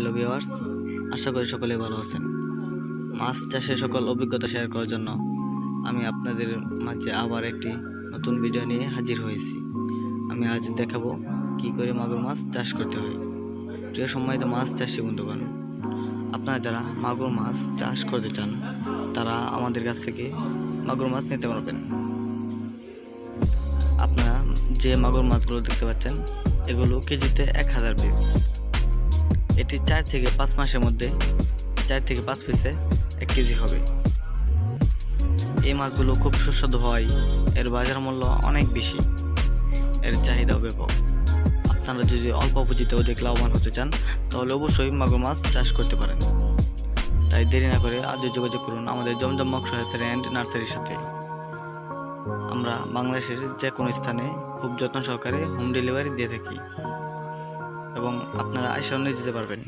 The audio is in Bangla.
হ্যালো ভিওয়ার্স আশা করি সকলে ভালো আছেন। মাছ চাষের সকল অভিজ্ঞতা শেয়ার করার জন্য আমি আপনাদের মাঝে আবার একটি নতুন ভিডিও নিয়ে হাজির হয়েছি। আমি আজ দেখাবো কি করে মাগুর মাছ চাষ করতে হয়। প্রিয় সম্মানিত মাছ চাষি বন্ধুগণ, আপনারা যারা মাগুর মাছ চাষ করতে চান, তারা আমাদের কাছ থেকে মাগুর মাছ নিতে পারবেন। আপনারা যে মাগুর মাছগুলো দেখতে পাচ্ছেন, এগুলো কেজিতে এক হাজার পিস এটি চার থেকে পাঁচ মাসের মধ্যে চার থেকে পাঁচ পিসে এক কেজি হবে। এই মাছগুলো খুব সুস্বাদু হয়। এর বাজার মূল্য অনেক বেশি। এর চাহিদাও ব্যাপক। আপনারা যদি অল্প পুঁজিতে অধিক লাভবান হতে চান, তাহলে অবশ্যই মাগুর মাছ চাষ করতে পারেন। তাই দেরি না করে আজই যোগাযোগ করুন আমাদের জমজম মকসা অ্যান্ড নার্সারির সাথে। আমরা বাংলাদেশের যে কোনো স্থানে খুব যত্ন সহকারে হোম ডেলিভারি দিয়ে থাকি। এবং আপনারা আইসাও নিয়ে যেতে পারবেন।